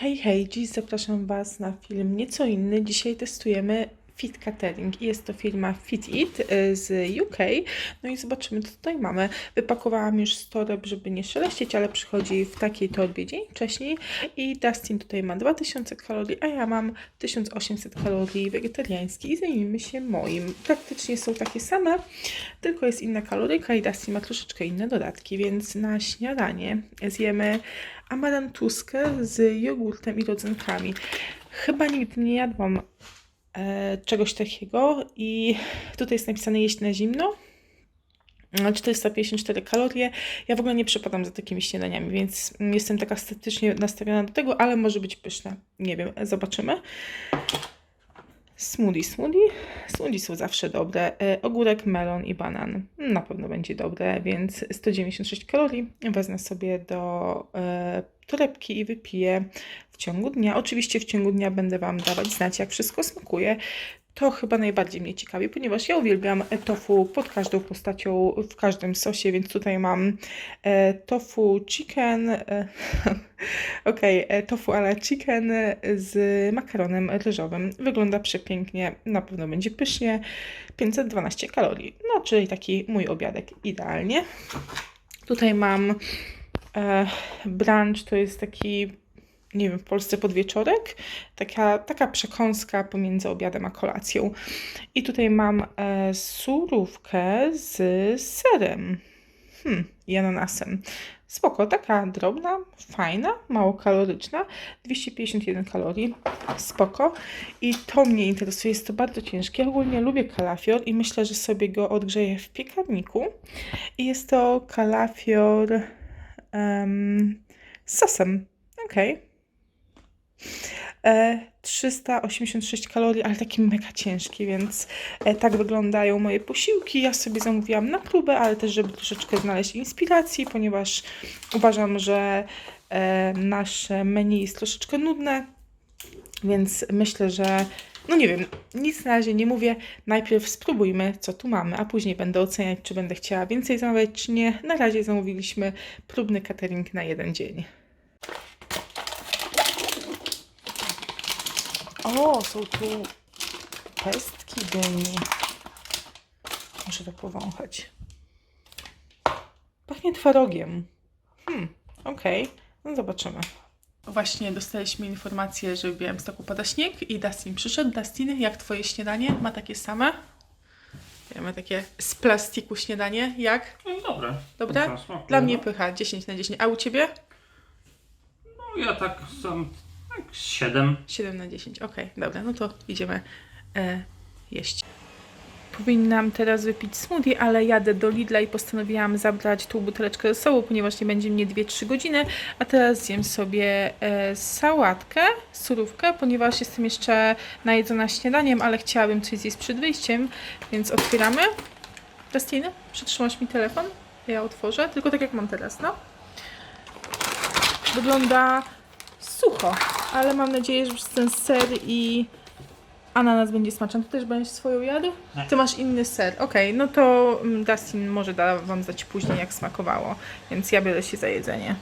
Hej, hej, dziś zapraszam Was na film nieco inny. Dzisiaj testujemy Fit Catering jest to firma Fit Eat y, z UK. No i zobaczymy, co tutaj mamy. Wypakowałam już 100 toreb, żeby nie szeleścieć, ale przychodzi w takiej torbie dzień wcześniej i Dustin tutaj ma 2000 kalorii, a ja mam 1800 kalorii wegetariańskich i zajmijmy się moim. Praktycznie są takie same, tylko jest inna kaloryka i Dustin ma troszeczkę inne dodatki, więc na śniadanie zjemy amarantuskę z jogurtem i rodzynkami. Chyba nigdy nie jadłam e, czegoś takiego i tutaj jest napisane jeść na zimno. No, 454 kalorie. Ja w ogóle nie przepadam za takimi śniadaniami, więc jestem taka statycznie nastawiona do tego, ale może być pyszne. Nie wiem, zobaczymy. Smoothie, smoothie. Smoothie są zawsze dobre. E, ogórek, melon i banan. Na pewno będzie dobre, więc 196 kalorii. Wezmę sobie do e, torebki i wypiję w ciągu dnia. Oczywiście w ciągu dnia będę Wam dawać znać, jak wszystko smakuje. To chyba najbardziej mnie ciekawi, ponieważ ja uwielbiam tofu pod każdą postacią, w każdym sosie, więc tutaj mam e, tofu chicken, e, e, tofu ala chicken z makaronem ryżowym. Wygląda przepięknie, na pewno będzie pysznie. 512 kalorii, no czyli taki mój obiadek idealnie. Tutaj mam e, brunch, to jest taki nie wiem, w Polsce podwieczorek, taka, taka przekąska pomiędzy obiadem a kolacją. I tutaj mam e, surówkę z serem hmm, i ananasem. Spoko, taka drobna, fajna, mało kaloryczna, 251 kalorii, spoko. I to mnie interesuje, jest to bardzo ciężkie. Ja ogólnie lubię kalafior i myślę, że sobie go odgrzeję w piekarniku. I jest to kalafior em, z sosem. Okej. Okay. E, 386 kalorii, ale taki mega ciężki, więc e, tak wyglądają moje posiłki. Ja sobie zamówiłam na próbę, ale też, żeby troszeczkę znaleźć inspiracji, ponieważ uważam, że e, nasze menu jest troszeczkę nudne, więc myślę, że no nie wiem, nic na razie nie mówię. Najpierw spróbujmy, co tu mamy, a później będę oceniać, czy będę chciała więcej zamawiać, czy nie. Na razie zamówiliśmy próbny catering na jeden dzień. O, są tu pestki dyni. Muszę to powąchać. Pachnie twarogiem. Hmm, okej. Okay. No zobaczymy. Właśnie dostaliśmy informację, że w Białymstoku pada śnieg i Dustin przyszedł. Dustin, jak twoje śniadanie? Ma takie same? Ja mam takie z plastiku śniadanie. Jak? No dobre. Dobre? Dla no. mnie pycha, 10 na 10. A u ciebie? No ja tak sam tak 7. 7 na 10. Okej, dobra, no to idziemy e, jeść. Powinnam teraz wypić smoothie, ale jadę do Lidla i postanowiłam zabrać tą buteleczkę ze sobą, ponieważ nie będzie mnie 2-3 godziny. A teraz zjem sobie e, sałatkę, surówkę, ponieważ jestem jeszcze najedzona śniadaniem, ale chciałabym coś zjeść przed wyjściem, więc otwieramy. Dustin, przytrzymasz mi telefon? Ja otworzę, tylko tak jak mam teraz, no. Wygląda sucho, ale mam nadzieję, że przez ten ser i ananas będzie smaczny. Ty też będziesz swoją jadł? Ty masz inny ser. Okej, no to mm, Dustin może da Wam znać później, jak smakowało, więc ja biorę się za jedzenie.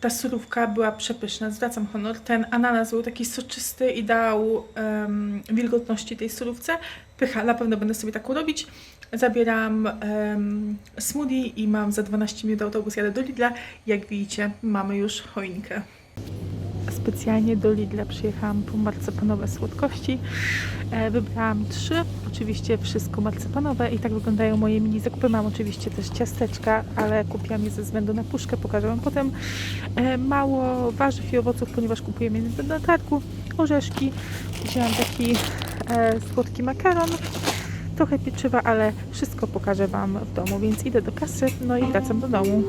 Ta surówka była przepyszna, zwracam honor. Ten ananas był taki soczysty i dał em, wilgotności tej surówce. Pycha, na pewno będę sobie taką robić. Zabieram em, smoothie i mam za 12 minut autobus, jadę do Lidla. Jak widzicie, mamy już choinkę. Specjalnie do Lidla przyjechałam po marcepanowe słodkości. E, wybrałam trzy, oczywiście wszystko marcepanowe i tak wyglądają moje mini zakupy. Mam oczywiście też ciasteczka, ale kupiłam je ze względu na puszkę, pokażę Wam potem. E, mało warzyw i owoców, ponieważ kupujemy je na targu. Orzeszki, wzięłam taki e, słodki makaron, trochę pieczywa, ale wszystko pokażę Wam w domu, więc idę do kasy, no i wracam do domu.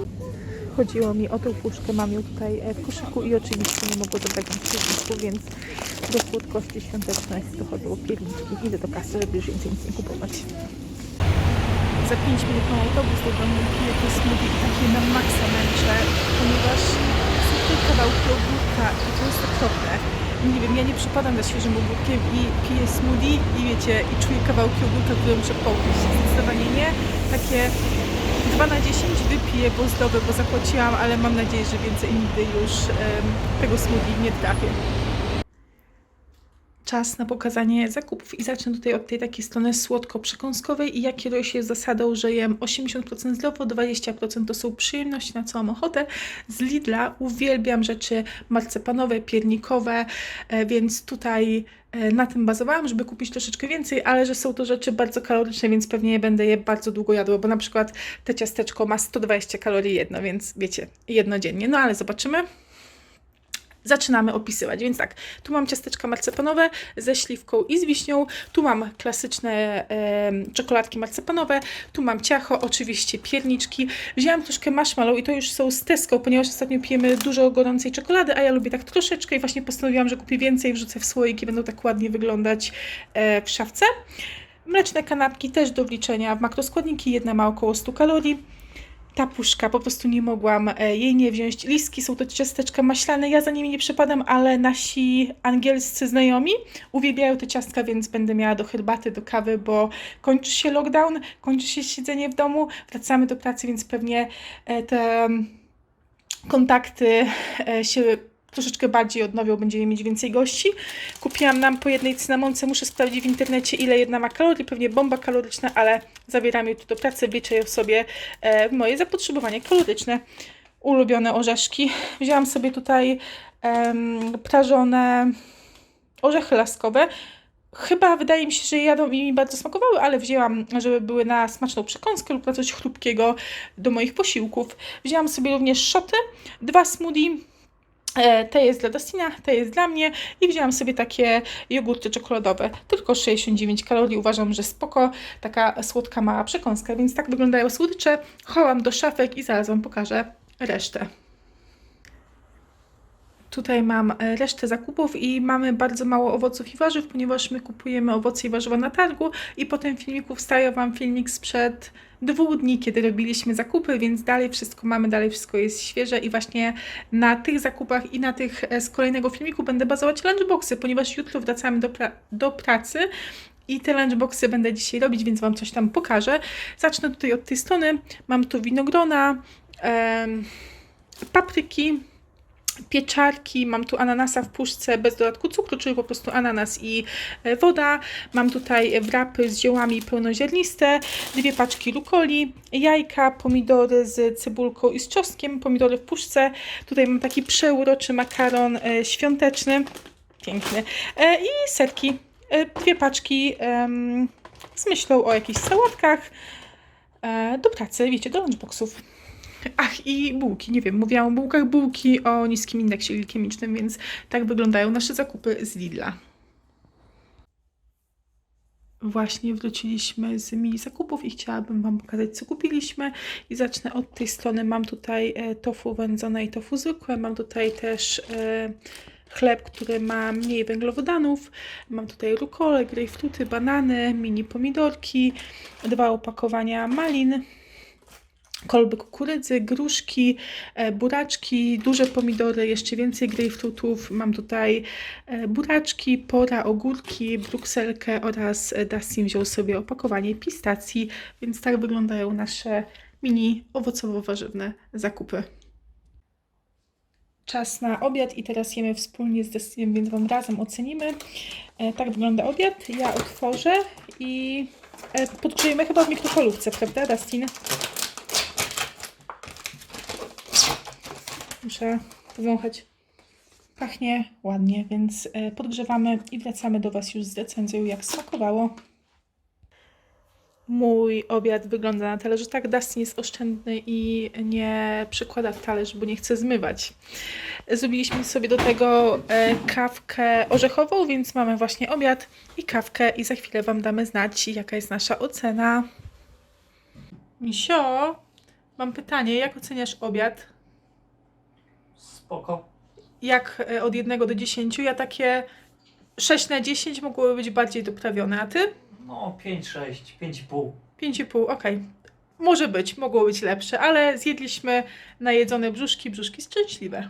Chodziło mi o tą puszkę, mam ją tutaj e, w koszyku i oczywiście nie mogło zabraknąć pierniczków, więc do słodkości świątecznych dochodzą pierniczki. Idę do kasy, żeby już więcej nic nie kupować. Za 5 minut mam autobus do domu piję to smoothie takie na maksa męczę, ponieważ są tutaj kawałki ogórka i to jest okropne. Nie wiem, ja nie przypadam za świeżym ogórkiem i piję smoothie i wiecie, i czuję kawałki ogórka, które muszę połknąć. Zdecydowanie nie. Takie 2 na 10 wypiję, bo zdrowe, bo zapłaciłam, ale mam nadzieję, że więcej nigdy już tego smoothie nie trafię. Czas na pokazanie zakupów i zacznę tutaj od tej takiej strony słodko-przekąskowej i ja kieruję się zasadą, że jem 80% zdrowo, 20% to są przyjemności na całą ochotę. Z Lidla uwielbiam rzeczy marcepanowe, piernikowe, e, więc tutaj na tym bazowałam, żeby kupić troszeczkę więcej, ale że są to rzeczy bardzo kaloryczne, więc pewnie będę je bardzo długo jadła, bo na przykład te ciasteczko ma 120 kalorii jedno, więc wiecie, jedno dziennie. No ale zobaczymy zaczynamy opisywać. Więc tak, tu mam ciasteczka marcepanowe ze śliwką i z wiśnią, tu mam klasyczne em, czekoladki marcepanowe, tu mam ciacho, oczywiście pierniczki. Wzięłam troszkę marshmallow i to już są z Tesco, ponieważ ostatnio pijemy dużo gorącej czekolady, a ja lubię tak troszeczkę i właśnie postanowiłam, że kupię więcej, wrzucę w słoik i będą tak ładnie wyglądać e, w szafce. Mleczne kanapki też do wliczenia w makroskładniki, jedna ma około 100 kalorii ta puszka, po prostu nie mogłam e, jej nie wziąć. Listki są to ciasteczka maślane, ja za nimi nie przepadam, ale nasi angielscy znajomi uwielbiają te ciastka, więc będę miała do herbaty, do kawy, bo kończy się lockdown, kończy się siedzenie w domu, wracamy do pracy, więc pewnie e, te kontakty e, się troszeczkę bardziej odnowią, będziemy mieć więcej gości. Kupiłam nam po jednej cynamonce, muszę sprawdzić w internecie ile jedna ma kalorii, pewnie bomba kaloryczna, ale zabieram je tu do pracy, wliczę sobie e, moje zapotrzebowanie kaloryczne. Ulubione orzeszki. Wzięłam sobie tutaj em, prażone orzechy laskowe. Chyba wydaje mi się, że jadą i mi bardzo smakowały, ale wzięłam, żeby były na smaczną przekąskę lub na coś chrupkiego do moich posiłków. Wzięłam sobie również szoty, dwa smoothie, E, Te jest dla Dustina, te jest dla mnie i wzięłam sobie takie jogurty czekoladowe. Tylko 69 kalorii, uważam, że spoko. Taka słodka mała przekąska, więc tak wyglądają słodycze. Chowam do szafek i zaraz Wam pokażę resztę. Tutaj mam e, resztę zakupów i mamy bardzo mało owoców i warzyw, ponieważ my kupujemy owoce i warzywa na targu i po tym filmiku wstaje Wam filmik sprzed dwóch dni, kiedy robiliśmy zakupy, więc dalej wszystko mamy, dalej wszystko jest świeże i właśnie na tych zakupach i na tych e, z kolejnego filmiku będę bazować lunchboxy, ponieważ jutro wracamy do, pra- do pracy i te lunchboxy będę dzisiaj robić, więc Wam coś tam pokażę. Zacznę tutaj od tej strony. Mam tu winogrona, papryki, pieczarki, mam tu ananasa w puszce bez dodatku cukru, czyli po prostu ananas i e, woda. Mam tutaj wrapy z ziołami pełnoziarniste, dwie paczki rukoli, jajka, pomidory z cebulką i z czosnkiem, pomidory w puszce. Tutaj mam taki przeuroczy makaron e, świąteczny, piękny, e, i serki, dwie paczki z myślą o jakichś sałatkach do pracy, wiecie, do lunchboxów. Ach, i bułki, nie wiem, mówiłam o bułkach, bułki o niskim indeksie glikemicznym, więc tak wyglądają nasze zakupy z Lidla. Właśnie wróciliśmy z mini zakupów i chciałabym Wam pokazać, co kupiliśmy. I zacznę od tej strony. Mam tutaj e, tofu wędzone i tofu zwykłe. Mam tutaj też e, chleb, który ma mniej węglowodanów. Mam tutaj rukole, grejpfruty, banany, mini pomidorki, dwa opakowania malin kolby kukurydzy, gruszki, e, buraczki, duże pomidory, jeszcze więcej grejpfrutów. Mam tutaj e, buraczki, pora, ogórki, brukselkę oraz e, Dustin wziął sobie opakowanie pistacji, więc tak wyglądają nasze mini owocowo-warzywne zakupy. Czas na obiad i teraz jemy wspólnie z Dustinem, więc Wam razem ocenimy. Tak wygląda obiad. Ja otworzę i podgrzejemy chyba w mikrofalówce, prawda Dustin? Muszę powąchać. Pachnie ładnie, więc e, podgrzewamy i wracamy do Was już z recenzją, jak smakowało. Mój obiad wygląda na talerzu tak. Dustin jest oszczędny i nie przykłada w talerz, bo nie chce zmywać. Zrobiliśmy sobie do tego e, kawkę orzechową, więc mamy właśnie obiad i kawkę i za chwilę Wam damy znać, jaka jest nasza ocena. Misio, mam pytanie, jak oceniasz obiad? Spoko. jak e, od 1 do 10, ja takie 6 na 10 mogłyby być bardziej doprawione, a ty? No 5, 6, 5,5. 5,5, okej. Może być, mogło być lepsze, ale zjedliśmy najedzone brzuszki, brzuszki szczęśliwe.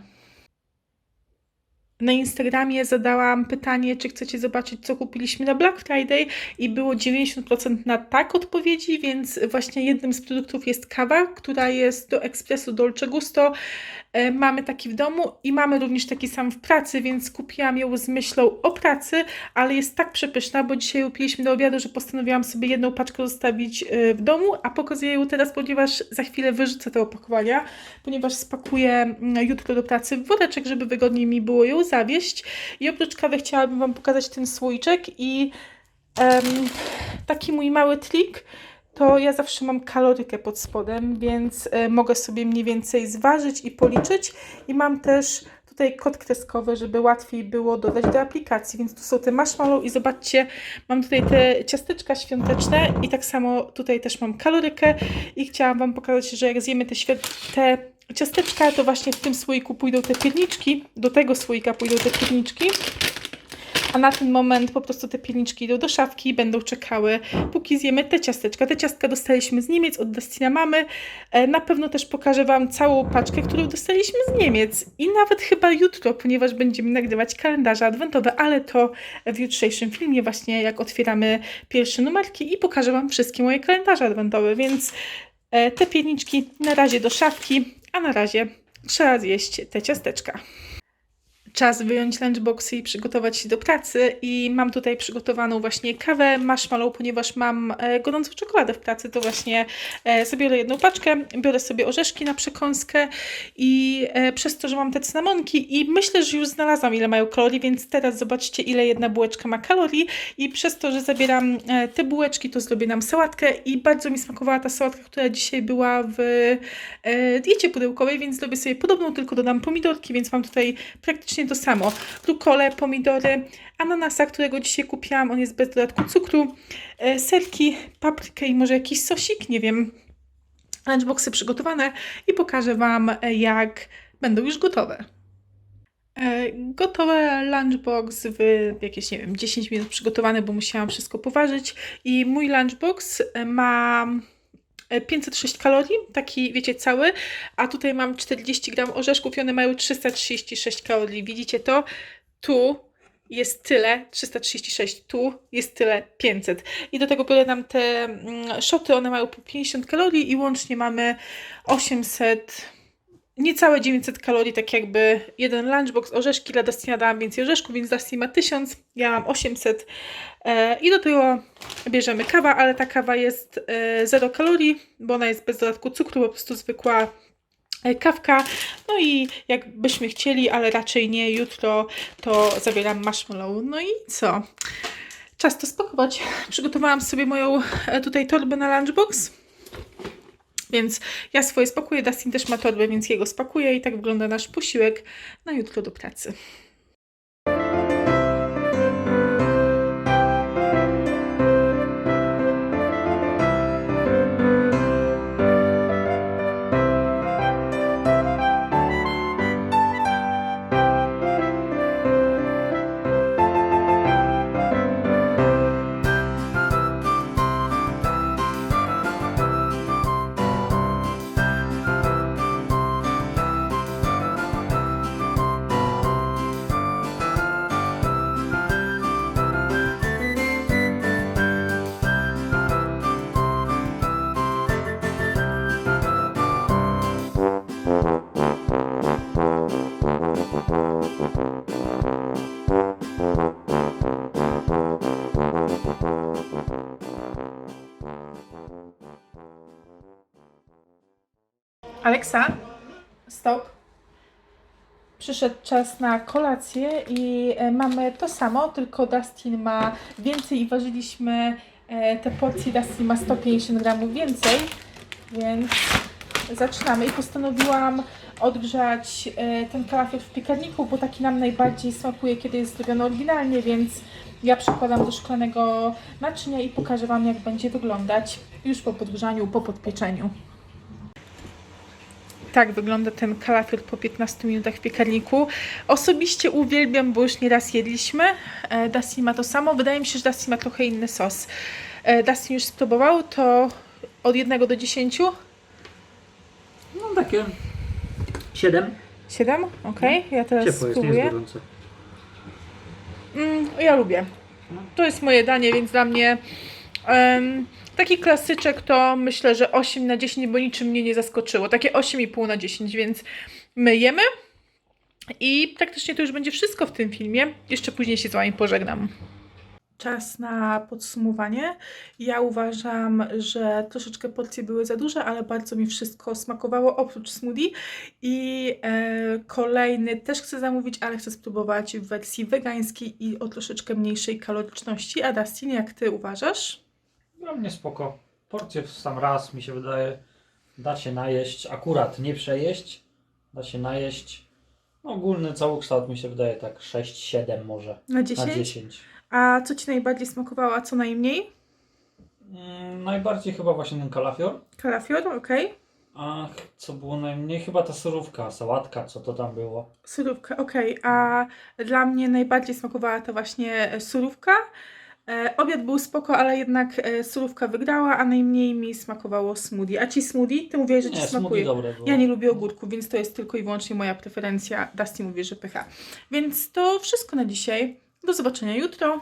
Na Instagramie zadałam pytanie, czy chcecie zobaczyć, co kupiliśmy na Black Friday i było 90% na tak odpowiedzi, więc właśnie jednym z produktów jest kawa, która jest do ekspresu Dolce Gusto. E, Mamy taki w domu i mamy również taki sam w pracy, więc kupiłam ją z myślą o pracy, ale jest tak przepyszna, bo dzisiaj ją piliśmy do obiadu, że postanowiłam sobie jedną paczkę zostawić e, w domu, a pokazuję ją teraz, ponieważ za chwilę wyrzucę te opakowania, ponieważ spakuję mm, jutro do pracy w woreczek, żeby wygodniej mi było ją zawieść. I oprócz kawy chciałabym Wam pokazać ten słoiczek i em, taki mój mały trik, to ja zawsze mam kalorykę pod spodem, więc e, mogę sobie mniej więcej zważyć i policzyć. I mam też tutaj kod kreskowy, żeby łatwiej było dodać do aplikacji, więc tu są te marshmallow i zobaczcie, mam tutaj te ciasteczka świąteczne i tak samo tutaj też mam kalorykę i chciałam Wam pokazać, że jak zjemy te, te ciasteczka, to właśnie w tym słoiku pójdą te pierniczki, do tego słoika pójdą te pierniczki. A na ten moment po prostu te pierniczki idą do szafki i będą czekały, póki zjemy te ciasteczka. Te ciastka dostaliśmy z Niemiec, od Destina mamy. E, Na pewno też pokażę Wam całą paczkę, którą dostaliśmy z Niemiec. I nawet chyba jutro, ponieważ będziemy nagrywać kalendarze adwentowe, ale to w jutrzejszym filmie właśnie jak otwieramy pierwsze numerki i pokażę Wam wszystkie moje kalendarze adwentowe, więc e, te pierniczki na razie do szafki, a na razie trzeba zjeść te ciasteczka czas wyjąć lunchboxy i przygotować się do pracy. I mam tutaj przygotowaną właśnie kawę marshmallow, ponieważ mam e, gorącą czekoladę w pracy, to właśnie e, zabiorę jedną paczkę, biorę sobie orzeszki na przekąskę i e, przez to, że mam te cynamonki i myślę, że już znalazłam ile mają kalorii, więc teraz zobaczcie ile jedna bułeczka ma kalorii. I przez to, że zabieram te bułeczki, to zrobię nam sałatkę. I bardzo mi smakowała ta sałatka, która dzisiaj była w diecie pudełkowej, więc zrobię sobie podobną, tylko dodam pomidorki, więc mam tutaj praktycznie to samo. Rukole, pomidory, ananasa, którego dzisiaj kupiłam, on jest bez dodatku cukru, e, serki, paprykę i może jakiś sosik, nie wiem. Lunchboxy przygotowane i pokażę Wam, e, jak będą już gotowe. E, Gotowe lunchbox w jakieś, nie wiem, 10 minut przygotowane, bo musiałam wszystko poważyć. I mój lunchbox ma 506 kalorii, taki wiecie cały, a tutaj mam 40 gram orzeszków i one mają 336 kalorii. Widzicie to? Tu jest tyle, 336, tu jest tyle, 500. I do tego nam te mm, szoty, one mają po 50 kalorii i łącznie mamy 800, niecałe 900 kalorii, tak jakby jeden lunchbox, orzeszki, dla Dustina dałam więcej orzeszków, więc Dustin ma 1000, ja mam 800 e, i do tego bierzemy kawa, ale ta kawa jest e, 0 kalorii, bo ona jest bez dodatku cukru, po prostu zwykła e, kawka. No i jakbyśmy chcieli, ale raczej nie jutro, to zabieram marshmallow. No i co? Czas to spakować. Przygotowałam sobie moją e, tutaj torbę na lunchbox. Więc ja swoje spakuję, Dustin też ma torbę, więc jego spakuję i tak wygląda nasz posiłek na jutro do pracy. Aleksa, stop. Przyszedł czas na kolację i e, mamy to samo, tylko Dustin ma więcej i ważyliśmy e, te porcje. Dustin ma 150 gramów więcej, więc zaczynamy. I postanowiłam odgrzać e, ten kalafior w piekarniku, bo taki nam najbardziej smakuje, kiedy jest zrobiony oryginalnie, więc ja przykładam do szklanego naczynia i pokażę Wam, jak będzie wyglądać już po podgrzaniu, po podpieczeniu. Tak wygląda ten kalafior po 15 minutach w piekarniku. Osobiście uwielbiam, bo już nieraz jedliśmy. E, Dustin ma to samo. Wydaje mi się, że Dustin ma trochę inny sos. E, Dustin już spróbował, to od 1 do 10? No takie 7. 7? Ok, ja teraz Ciepło jest, nie jest spróbuję. Mm, ja lubię. To jest moje danie, więc dla mnie em, taki klasyczek to myślę, że 8 na 10, bo niczym mnie nie zaskoczyło. Takie 8,5 na 10, więc my jemy. I praktycznie to już będzie wszystko w tym filmie. Jeszcze później się z Wami pożegnam. Czas na podsumowanie. Ja uważam, że troszeczkę porcje były za duże, ale bardzo mi wszystko smakowało oprócz smoothie. I e, kolejny też chcę zamówić, ale chcę spróbować w wersji wegańskiej i o troszeczkę mniejszej kaloryczności. A Dustin, jak Ty uważasz? Dla mnie spoko. Porcję w sam raz mi się wydaje da się najeść, akurat nie przejeść, da się najeść. No, ogólny całokształt mi się wydaje tak 6-7 może Na 10? na 10. A co Ci najbardziej smakowało, a co najmniej? Mm, najbardziej chyba właśnie ten kalafior. Kalafior, okej. A ch- co było najmniej? Chyba ta surówka, sałatka, co to tam było. Surówka, okej. A dla mnie najbardziej smakowała to właśnie surówka. E, obiad był spoko, ale jednak e, surówka wygrała, a najmniej mi smakowało smoothie. A Ci smoothie? Ty mówiłeś, że Ci Nie, smakuje. dobre było. Ja nie lubię ogórków, więc to jest tylko i wyłącznie moja preferencja. Dustin mówi, że pycha. Więc to wszystko na dzisiaj. Do zobaczenia jutro.